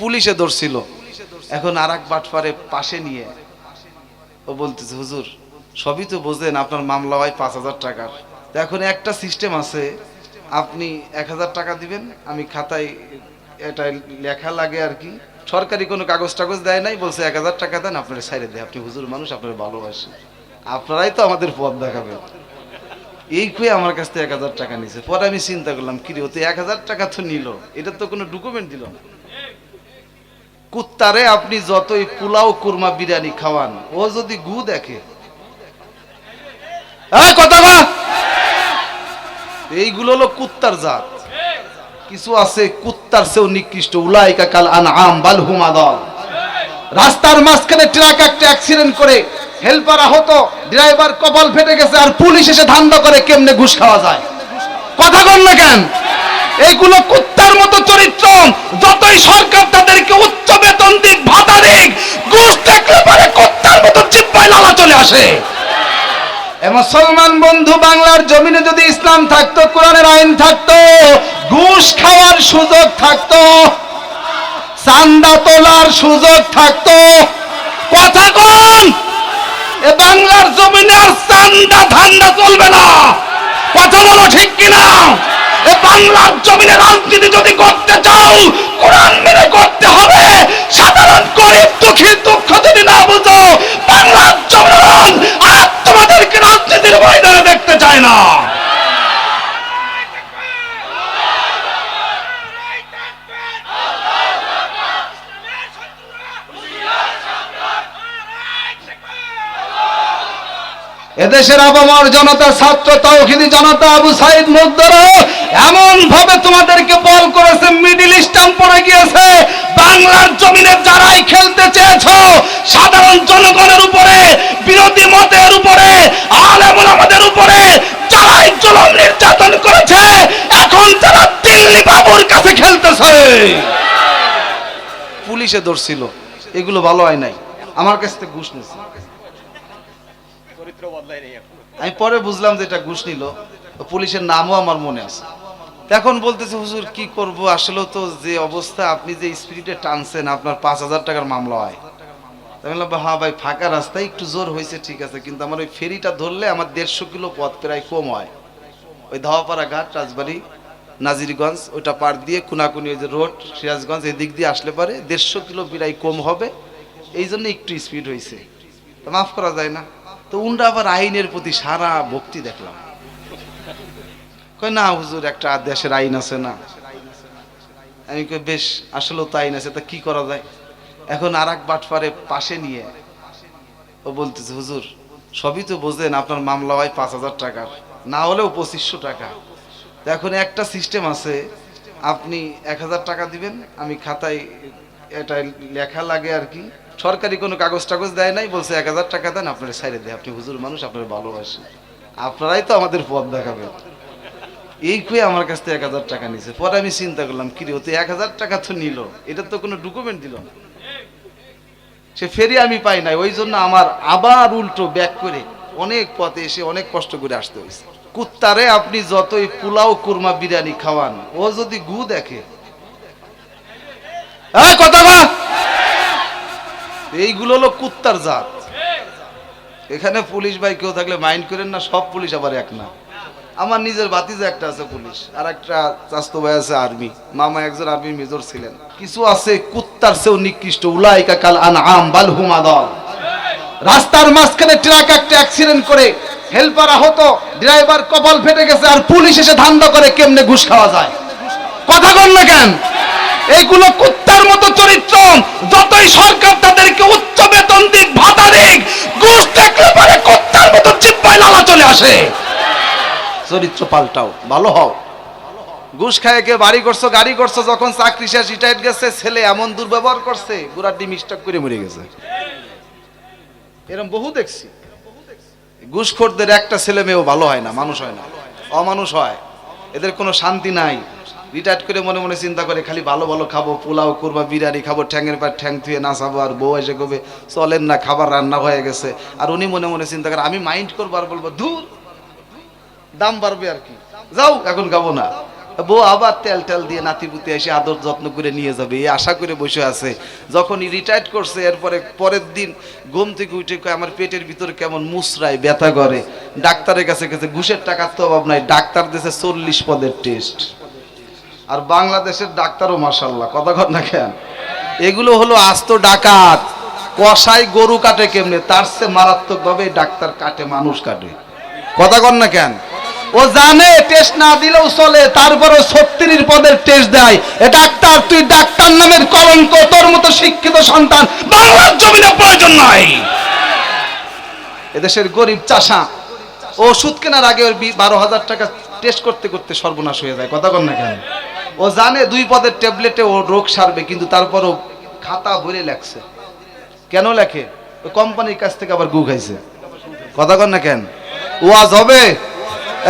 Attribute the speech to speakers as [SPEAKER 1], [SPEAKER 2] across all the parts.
[SPEAKER 1] পুলিশে ধরছিল। এখন আর এক বাটপারে পাশে নিয়ে ও বলতেছে, হুজুর, সবই তো বোঝেন আপনার মামলা হয় পাঁচ হাজার টাকার। এখন একটা সিস্টেম আছে, আপনি এক হাজার টাকা দিবেন, আমি খাতায় এটা লেখা লাগে আর কি। সরকারি কোনো কাগজ টাগজ দেয় নাই, বলছে এক হাজার টাকা দেন, আপনার সাইডে দেয়। আপনি হুজুর মানুষ, আপনার ভালোবাসে আপনারাই তো আমাদের পথ দেখাবেন। এই খুঁয়ে আমার কাছ থেকে এক হাজার টাকা নিছে। পরে আমি চিন্তা করলাম কি রে ও তো এক হাজার টাকা তো নিল। এটা তো কোনো ডকুমেন্ট দিল না। কুত্তারে আপনি যতই পোলাও, কুরমা, বিরিয়ানি খাওয়ান, ও যদি গু দেখে। কথা। এইগুলো হলো কুত্তার জাত। কিছু আছে কুত্তার চেয়েও নিকৃষ্ট। উলাইকা কাল আনআম বাল হুম আদাল রাস্তার মাঝখানে ট্রাক একটা অ্যাক্সিডেন্ট করে হেল্পার আহত ড্রাইভার কপাল ফেটে গেছে আর পুলিশ এসে ধান্দা করে কেমনে ঘুষ খাওয়া যায়। কথা বল না কেন? এইগুলো কুত্তার মতো চরিত্র, যতই সরকার তাদেরকে উচ্চ বেতন দিক ভাতা দিক, ঘুষ দেখলে পারে কুত্তার মতো জিব্বায় লালা চলে আসে। মুসলমান বন্ধু, বাংলার জমিনে যদি ইসলাম থাকতো, কোরআনের আইন থাকতো, ঘুষ খাওয়ার সুযোগ থাকতো, চান্দা তোলার সুযোগ থাকতো, কথা কম এ বাংলার জমিনে আর চান্দা ধান্দা চলবে না। কথা বলো ঠিক কিনা? বাংলার জমিনে রাজনীতি যদি করতে চাও, কোরআন মেনে করতে হবে। সাধারণ গরিব দুঃখী দুঃখ যদি না বুঝো, বাংলার জনগণ আর তোমাদেরকে রাজনীতির ময়দানে দেখতে চায় না। এদেশের আবমর জনতা, ছাত্র তৌহিদি জনতা, আবু সাইদ মুগ্ধর এমন ভাবে তোমাদেরকে বল করেছে, মিডিল ইস্টার্ন পড়ে গিয়েছে। বাংলার জমিনে যারাই খেলতে চেয়েছো, সাধারণ জনগণের উপরে, বিরোধী মতের উপরে আলেমুল আমাদের উপরে, যারাই জুলুম নির্যাতন করেছে, এখন তারা দিল্লি বাবুর কাছে খেলতেছে। পুলিশে ধরছিল এগুলো ভালো হয় নাই। আমার কাছ থেকে ঘুষ নিচ্ছে আমি পরে বুঝলাম যে এটা ঘুষ নিল। পুলিশের নামও আমার মনে আছে। এখন বলতেছে, হুজুর, কি করব? আসলে তো যে অবস্থা, আপনি যে স্পিরিটে টানছেন, আপনার পাঁচ হাজার টাকার মামলা হয়। আমি বললাম হ্যাঁ ভাই, ফাঁকা রাস্তায় একটু জোর হয়েছে, ঠিক আছে, কিন্তু আমার ওই ফেরিটা ধরলে আমার দেড়শো কিলো পথ প্রায় কম হয়। ওই ধাওয়াপাড়া ঘাট, রাজবাড়ি, নাজিরগঞ্জ ওটা পার দিয়ে কুনাকুনি, ওই যে রোড, সিরাজগঞ্জ এই দিক দিয়ে আসলে পারে দেড়শো কিলো প্রায় কম হবে। এই জন্য একটু স্পিড হয়েছে। মাফ করা যায় না। তো উনরা আবার আইনের প্রতি সারা ভক্তি দেখলাম। না, হুজুর, একটা দেশের আইন আছে না। আমি কই, বেশ আসলে তো আইন আছে, তা কি করা যায়? এখন আর এক বাটপারে পাশে নিয়ে ও বলতেছে, হুজুর, সবই তো বোঝেন, আপনার মামলা হয় পাঁচ হাজার টাকার, না হলেও পঁচিশশো টাকা। এখন একটা সিস্টেম আছে, আপনি এক হাজার টাকা দিবেন, আমি খাতায় এটা লেখা লাগে আর কি। সরকারি কোনো কাগজ টাগজ দেয় নাই, বলছে এক হাজার টাকা দেন, আপনার সাইডে দেয়। আপনি হুজুর মানুষ, আপনার ভালোবাসে। আপনারাই তো আমাদের পথ দেখাবেন। এই কুয়ে আমার কাছ থেকে এক হাজার টাকা নিছে? পরে আমি চিন্তা করলাম, কি রে তো এক হাজার টাকা তো নিল। এটা তো কোনো ডকুমেন্ট দিল না। সে ফেরি আমি পাই নাই, ওই জন্য আমার আবার উল্টো ব্যাক করে অনেক পথে এসে অনেক কষ্ট করে আসতে হয়েছে কুত্তারে আপনি যতই পোলাও, কুরমা, বিরিয়ানি খাওয়ান, ও যদি গু দেখে কথা। এইগুলো হলো কুত্তার জাত। এখানে পুলিশ ভাই কেউ থাকলে মাইন্ড করেন না, সব পুলিশ আবার এক না। আমার নিজের একটা আছে পুলিশ আর একটা চাস্তো ভাই আছে আর্মি। মামা একজন আর্মি মেজর ছিলেন। কিছু আছে কুত্তার নিকৃষ্ট। উলাইকা কাল হুম আদাল রাস্তার মাঝখানে ট্রাক একটা অ্যাক্সিডেন্ট করে হেল্পার আহত ড্রাইভার কপাল ফেটে গেছে, আর পুলিশ এসে ধান্দা করে কেমনে ঘুষ খাওয়া যায়। কথা বল না কেন? এইগুলো কুত্তার মতো চরিত্র, যতই সরকার তাদেরকে উচ্চ বেতন দিক, ভাতা দিক, ঘুষ দেখলে পারে কুত্তার মতো জিব্বায় লালা চলে আসে। চরিত্র পাল্টাও, ভালো হও। ঘুষ খায় বাড়ি করছ, গাড়ি করছ, যখন চাকরি শেষ রিটায়ার্ড গেছে, ছেলে এমন দুর্ব্যবহার করছে গুড়ার ডিম স্টক করে মরে গেছে। এরকম বহু দেখছি। ঘুষখোরদের একটা ছেলে মেয়েও ভালো হয় না, মানুষ হয় না, অমানুষ হয়। এদের কোনো শান্তি নাই। রিটায়ার্ড করে মনে মনে চিন্তা করে, খালি ভালো ভালো খাব, পোলাও করব, বিরিয়ানি খাব, ঠ্যাঙের পর ঠ্যাং থুয়ে নাচাবো, আর বউ এসে কবে, চলেন না, খাবার রান্না হয়ে গেছে। আর উনি মনে মনে চিন্তা করে, আমি মাইন্ড করব আর বলব দূর দাম বাড়বে আর কি। যাও, এখন খাব না। বউ আবার তেল টেল দিয়ে নাতিপুতি এসে আদর যত্ন করে নিয়ে যাবে, এই আশা করে বসে আছে। যখনই রিটায়ার্ড করছে, এরপরে পরের দিন ঘুম থেকে উঠে আমার পেটের ভিতরে কেমন মুসরায় ব্যথা করে। ডাক্তারের কাছে গেছে, ঘুষের টাকার তো অভাব নাই। ডাক্তার দিয়েছে চল্লিশ পদের টেস্ট আর বাংলাদেশের ডাক্তারও মাসাল্লাহ কথা কর না কেন? এগুলো হলো আস্ত ডাকাত। কষাই গরু কাটে কেমনে? তার চেয়ে মারাত্মক ভাবে ডাক্তার কাটে, মানুষ কাটে। কথা কর না কেন? ও জানে টেস্ট না দিলেও চলে তারপরে ছত্রিশ পদের টেস্ট দেয়। এ ডাক্তার, তুই ডাক্তার নামের কলঙ্ক, তোর মতো শিক্ষিত সন্তান, বাংলার জমিনে প্রয়োজন নাই। এদেশের গরিব চাষা, ওষুধ কেনার আগে ওর বারো হাজার টাকা টেস্ট করতে করতে সর্বনাশ হয়ে যায়। কথা কর না কেন? ও জানে দুই পদের ট্যাবলেটে ও রোগ সারবে, কিন্তু তারপরও খাতা ভরে লেখছে। কেন লেখে? ওই কোম্পানির কাছ থেকে আবার গু খাইছে। কথা কর না কেন? ওয়াজ হবে।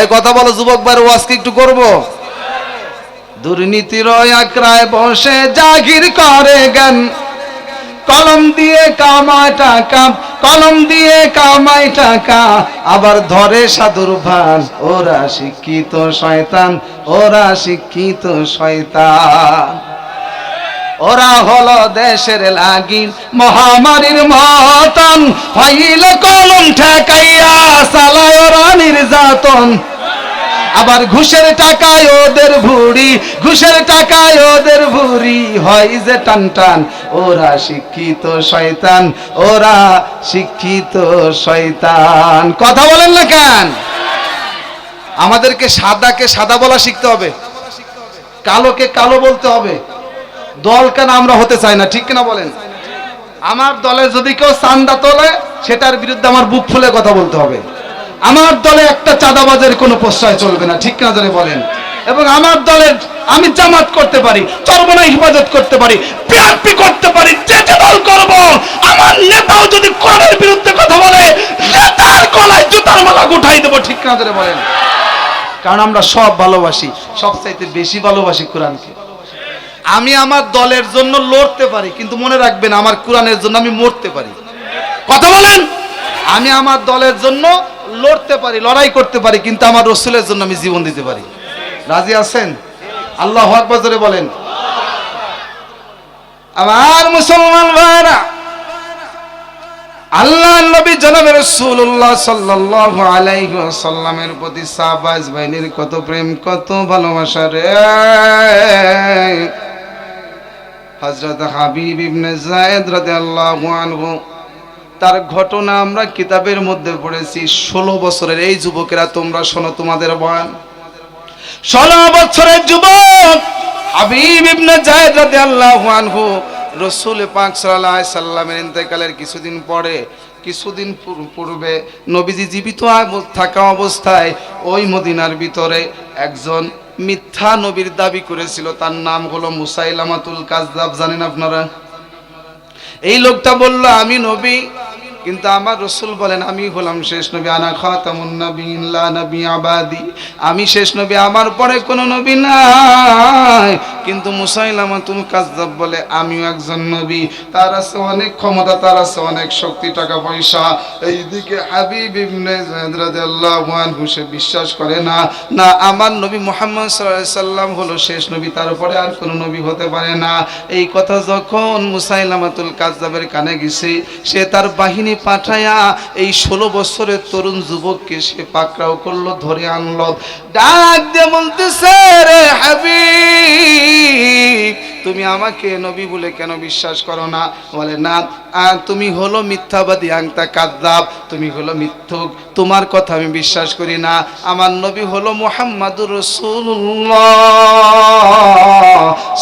[SPEAKER 1] এই কথা বলো, যুবক ভাই ওয়াজ কি একটু করব? দুর্নীতির আক্রায় বসে জাগির করে জ্ঞান। কলম দিয়ে কামায় টাকা, কলম দিয়ে কামায় টাকা। আবার ধরে সাধুর ভান, ওরা শিক্ষিত শয়তান, ওরা শিক্ষিত শয়তান। ওরা হলো দেশের লাগিন মহামারীর মতন হইল কলম ঠেকাইয়া সালায় ওরা নির্যাতন। আবার ঘুষের টাকায় ওদের ভুড়ি, ঘুষের টাকায় ওদের ভুড়ি হয় যে টান টান। ওরা শিক্ষিত শয়তান, ওরা শিক্ষিত শয়তান। কথা বলেন না কেন? আমাদেরকে সাদাকে সাদা বলা শিখতে হবে, কালোকে কালো বলতে হবে। দল কেন আমরা হতে চাই না, ঠিক কিনা বলেন? আমার দলে যদি কেউ চান্দা তোলে, সেটার বিরুদ্ধে আমার বুক ফুলে কথা বলতে হবে। আমার দলে একটা চাঁদাবাজের কোনো প্রশ্রয় চলবে না, ঠিক না ধরে বলেন। এবং আমার দলের আমি জামাত করতে পারি, চরমনা হিফাজত করতে পারি, বিএনপি করতে পারি, যে যে দল করব, আমার নেতাও যদি কোরআনের বিরুদ্ধে কথা বলে, নেতার গলায় জুতার মালা উঠাই দেবো, ঠিক না ধরে বলেন। কারণ আমরা সব ভালোবাসি, সবচাইতে বেশি ভালোবাসি কোরআনকে। আমি আমার দলের জন্য লড়তে পারি, কিন্তু মনে রাখবেন আমার কোরআনের জন্য আমি মরতে পারি। কথা বলেন। আমি আমার দলের জন্য লড়তে পারি, লড়াই করতে পারি, কিন্তু আমার রসুলের জন্য আমি জীবন দিতে পারি। রাজি আছেন? আল্লাহ জোরে বলেন। আমার মুসলমান ভাইরা আল্লাহ নবী জনাব রাসূলুল্লাহ সাল্লাল্লাহু আলাইহি প্রতি সাহাবাজ বাহিনীর কত প্রেম, কত ভালোবাসা রে। হযরত হাবিব ইবনে যায়েদ রাদিয়াল্লাহু আনহু তার ঘটনা আমরা কিতাবের মধ্যে পড়েছি। ষোলো বছরের এই যুবকেরা, তোমরা শোনো তোমাদের বয়ান। ষোলো বছরের যুবক হাবিব ইবনে জায়েদ রাদিয়াল্লাহু আনহু রসুল পাক সাল্লাল্লাহু আলাইহি সাল্লামের ইন্তেকালের কিছুদিন পরে, কিছুদিন পূর্বে নবীজি জীবিত থাকা অবস্থায় ওই মদিনার ভিতরে একজন মিথ্যা নবীর দাবি করেছিল। তার নাম হলো মুসাইলামাতুল কাজদাব জানেন আপনারা? এই লোকটা বলল, আমি নবী কিন্তু আমার রসুল বলেন, আমি হলাম শেষ নবী, আনা নবী আবাদি। আমি শেষ নবী, আমার পরে কোনো নবী নাই। কিন্তু মুসাইলামাতুল কাজদাব বলে, আমিও একজন নবী। তার আছে অনেক ক্ষমতা, তার আছে অনেক শক্তি, টাকা পয়সা। এইদিকে হাবিব ইবনে যায়েদ আনহু, সে বিশ্বাস করে না না, আমার নবী মুহাম্মদ সাল্লাল্লাহু আলাইহি সাল্লাম হলো শেষ নবী, তার উপরে আর কোনো নবী হতে পারে না। এই কথা যখন মুসাইলামাতুল কাজদাবের কানে গেছে, সে তার বাহিনী পাঠায়া এই ষোলো বছরের তরুণ যুবককে সে পাকড়াও করল, ধরে আনলো। ডাক দিয়ে বলতেছে, রে হাবিব, তুমি আমাকে নবী বলে কেন বিশ্বাস করো না? বলে, না তুমি হলো মিথ্যাবাদী, আংতা কাদ্দাব, তুমি হলো মিথ্যুক, তোমার কথা আমি বিশ্বাস করি না। আমার নবী হলো মোহাম্মদুর রসুল্লাহ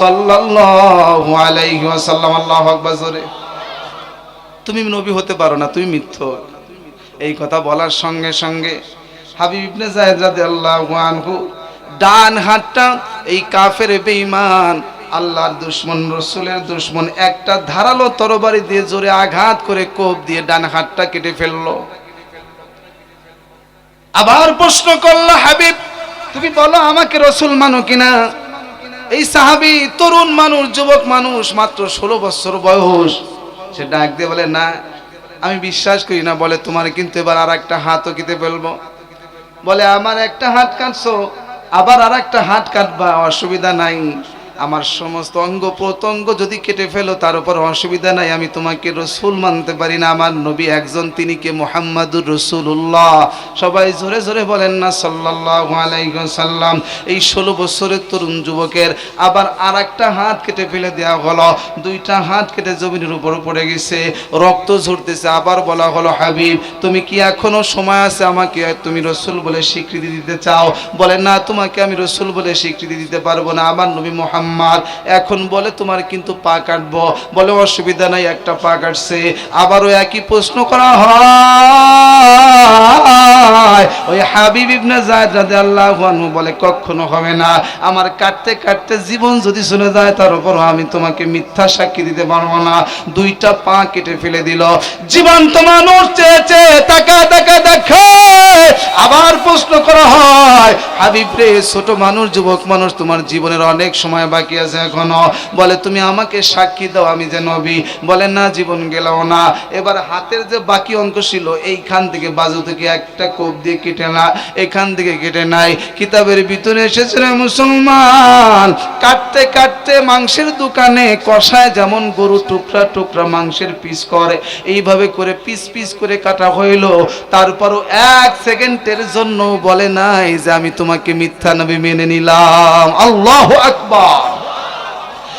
[SPEAKER 1] সাল্লাল্লাহু আলাইহি ওয়াসাল্লাম, আল্লাহু আকবার, জোরে। তুমি নবী হতে পারো না, তুমি মিথ্যুক এই কথা বলার সঙ্গে সঙ্গে হাবিব ইবনে ডান হাতটা এই কাফের বেঈমান, আল্লাহর দুশ্মন, রসুলের দুশ্মন একটা ধারালো তরবারি দিয়ে জোরে আঘাত করে কোপ দিয়ে ডান হাতটা কেটে ফেলল। আবার প্রশ্ন করল, হাবিব, তুমি বলো আমাকে রসুল মানো কিনা? এই সাহাবি তরুণ মানুষ, যুবক মানুষ, মাত্র ষোলো বছর বয়স। সে ডাক দিয়ে বলে, না, আমি বিশ্বাস করি না। বলে, তোমার কিন্তু এবার আর একটা হাতও কেটে ফেলব। বলে, আমার একটা হাত কাটছো, আবার আর একটা হাত কাটবা, অসুবিধা নাই। আমার সমস্ত অঙ্গ প্রত্যঙ্গ যদি কেটে ফেলো, তার উপর অসুবিধা নাই, আমি তোমাকে রসুল মানতে পারি না। আমার নবী একজন, তিনি কে? মোহাম্মদুর রসুল্লাহ সবাই জোরে জোরে বলেন না, সাল্লাল্লাহু আলাইহি সাল্লাম এই ষোলো বছরের তরুণ যুবকের আবার আর একটা হাত কেটে ফেলে দেওয়া হলো। দুইটা হাত কেটে জমিনের উপর পড়ে গেছে, রক্ত ঝরতেছে। আবার বলা হলো, হাবিব, তুমি কি এখনও সময় আছে আমাকে তুমি রসুল বলে স্বীকৃতি দিতে চাও? বলেন না, তোমাকে আমি রসুল বলে স্বীকৃতি দিতে পারব না। আমার নবী মোহাম্মদ এখন বলে, তোমার কিন্তু পা কাটবো। বলে, অসুবিধা নাই, একটা পা কাটছে। আবারও একই প্রশ্ন করা হয়। ওই হাবিব ইবনে জায়দ রাদিয়াল্লাহু আনহু বলে, কখনো হবে না। আমার কাটতে কাটতে জীবন যদি চলে যায়, তার উপর আমি তোমাকে মিথ্যা সাক্ষী দিতে পারব না। দুইটা পা কেটে ফেলে দিল। জীবন্ত মানুষ চেয়েছে টাকা টাকা দেখায় আবার প্রশ্ন করা হয়, হাবিব রে, ছোট মানুষ, যুবক মানুষ, তোমার জীবনের অনেক সময় বাকি আছে এখনও। বলে, তুমি আমাকে সাক্ষী দাও, আমি যে নবী। বলে, না, জীবন গেলাও না। এবার হাতের যে বাকি অঙ্ক ছিল, এইখান থেকে বাজু থেকে একটা কোপ দিয়ে কেটে না, এখান থেকে কেটে নাই। কিতাবের ভিতরে এসেছে মুসলমান, কাটতে কাটতে মাংসের দোকানে কষায় যেমন গরু টুকরা টুকরা মাংসের পিস করে, এইভাবে করে পিস পিস করে কাটা হইল। তারপরও এক সেকেন্ডের জন্য বলে নাই যে, আমি তোমাকে মিথ্যা নবী মেনে নিলাম। আল্লাহ আকবার।